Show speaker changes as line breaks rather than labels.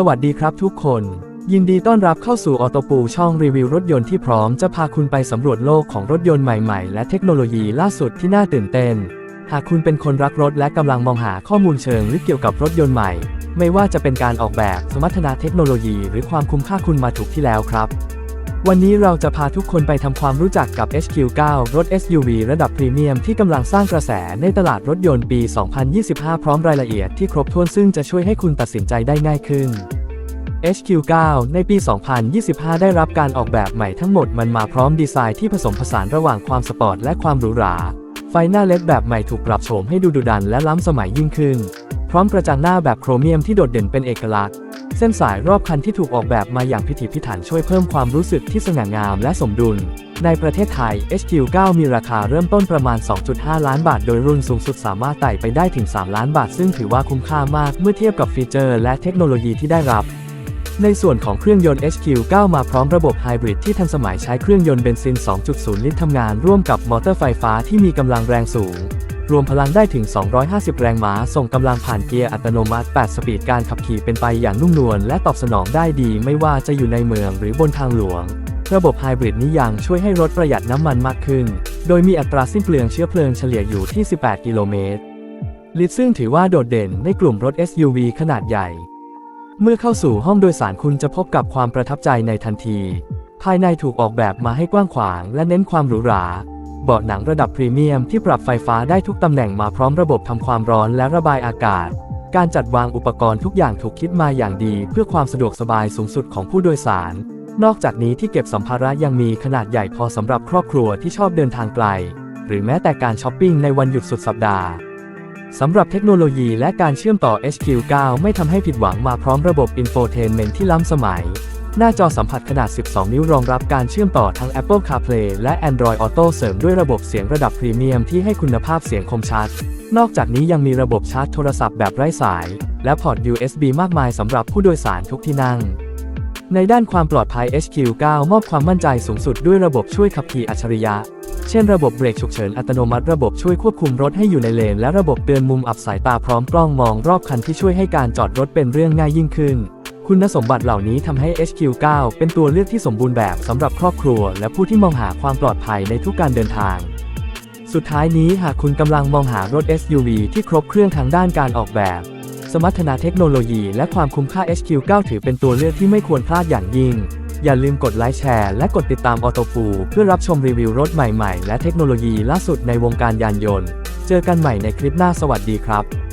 สวัสดีครับทุกคน ยินดีต้อนรับเข้าสู่ออโตปูช่องรีวิวรถยนต์ที่พร้อมจะพาคุณไปสำรวจโลกของรถยนต์ใหม่ๆ และเทคโนโลยีล่าสุดที่น่าตื่นเต้น หากคุณเป็นคนรักรถและกำลังมองหาข้อมูลเชิงลึกเกี่ยวกับรถยนต์ใหม่ ไม่ว่าจะเป็นการออกแบบสมรรถนะเทคโนโลยี หรือความคุ้มค่าคุณมาถูกที่แล้วครับ วันนี้เราจะพาทุกคนไปทำความรู้จักกับ HQ9 รถ SUV ระดับพรีเมียมที่กำลังสร้างกระแสในตลาดรถยนต์ปี 2025 พร้อมรายละเอียดที่ครบถ้วนซึ่งจะช่วยให้คุณตัดสินใจได้ง่ายขึ้น HQ9 ในปี 2025 ได้รับการออกแบบใหม่ทั้งหมดมันมาพร้อมดีไซน์ที่ผสมผสานระหว่างความสปอร์ตและความหรูหรา ไฟหน้าเล็ดแบบใหม่ถูกปรับโฉมให้ดูดุดันและล้ำสมัยยิ่งขึ้น พร้อมกระจังหน้าแบบโครเมียมที่โดดเด่นเป็นเอกลักษณ์ เส้นสายรอบคันที่ถูกออกแบบมาอย่างพิถีพิถันช่วยเพิ่มความรู้สึกที่สง่างามและสมดุล ในประเทศไทย HQ9 มีราคาเริ่มต้นประมาณ 2.5 ล้านบาท โดยรุ่นสูงสุดสามารถไต่ไปได้ถึง 3 ล้านบาท ซึ่งถือว่าคุ้มค่ามากเมื่อเทียบกับฟีเจอร์และเทคโนโลยีที่ได้รับในส่วนของเครื่องยนต์ HQ9 มาพร้อมระบบไฮบริดที่ทันสมัยใช้เครื่องยนต์เบนซิน 2.0 ลิตรทำงานร่วมกับมอเตอร์ไฟฟ้าที่มีกำลังแรงสูง รวมพลังได้ถึง 250 แรงม้า ส่งกำลังผ่านเกียร์อัตโนมัติ 8 สปีดการขับขี่เป็นไปอย่างนุ่มนวลและตอบสนองได้ดีไม่ว่าจะอยู่ในเมืองหรือบนทางหลวง ระบบไฮบริดนี้ยังช่วยให้รถประหยัดน้ำมันมากขึ้น โดยมีอัตราสิ้นเปลืองเชื้อเพลิงเฉลี่ยอยู่ที่ 18 กิโลเมตร ลิตรซึ่งถือว่าโดดเด่นในกลุ่มรถ SUV ขนาดใหญ่ เมื่อเข้าสู่ห้องโดยสารคุณจะพบกับความประทับใจในทันที ภายในถูกออกแบบมาให้กว้างขวาง และเน้นความหรูหรา เบาะหนังระดับพรีเมียมที่ปรับไฟฟ้าได้ทุกตำแหน่งมาพร้อมระบบทำความร้อนและระบายอากาศ การจัดวางอุปกรณ์ทุกอย่างถูกคิดมาอย่างดี เพื่อความสะดวกสบายสูงสุดของผู้โดยสาร นอกจากนี้ที่เก็บสัมภาระยังมีขนาดใหญ่พอสำหรับครอบครัวที่ชอบเดินทางไกล หรือแม้แต่การช้อปปิ้งในวันหยุดสุดสัปดาห์สำหรับเทคโนโลยีและการเชื่อมต่อ HQ9 ไม่ทำให้ผิดหวังมาพร้อมระบบ Infotainment ที่ล้ำสมัย หน้าจอสัมผัสขนาด 12 นิ้วรองรับการเชื่อมต่อทั้ง Apple CarPlay และ Android Auto เสริมด้วยระบบเสียงระดับพรีเมียมที่ให้คุณภาพเสียงคมชัด นอกจากนี้ยังมีระบบชาร์จโทรศัพท์แบบไร้สาย และพอร์ต USB มากมายสำหรับผู้โดยสารทุกที่นั่ง ในด้านความปลอดภัย HQ9 มอบความมั่นใจสูงสุดด้วยระบบช่วยขับขี่อัจฉริยะ เช่นระบบเบรกฉุกเฉินอัตโนมัติระบบช่วยควบคุมรถให้อยู่ในเลน และระบบเตือนมุมอับสายตาพร้อมกล้องมองรอบคันที่ช่วยให้การจอดรถเป็นเรื่องง่ายยิ่งขึ้น คุณสมบัติเหล่านี้ทำให้ HQ9 เป็นตัวเลือกที่สมบูรณ์แบบสำหรับครอบครัว และผู้ที่มองหาความปลอดภัยในทุกการเดินทาง สุดท้ายนี้หากคุณกำลังมองหารถ SUV ที่ครบเครื่องทางด้านการออกแบบ สมรรถนะเทคโนโลยี และความคุ้มค่า HQ9 ถือเป็นตัวเลือกที่ไม่ควรพลาดอย่างยิ่ง อย่าลืมกดไลค์แชร์และกดติดตามออโตปูเพื่อรับชมรีวิวรถใหม่ๆ และเทคโนโลยีล่าสุดในวงการยานยนต์ เจอกันใหม่ในคลิปหน้าสวัสดีครับ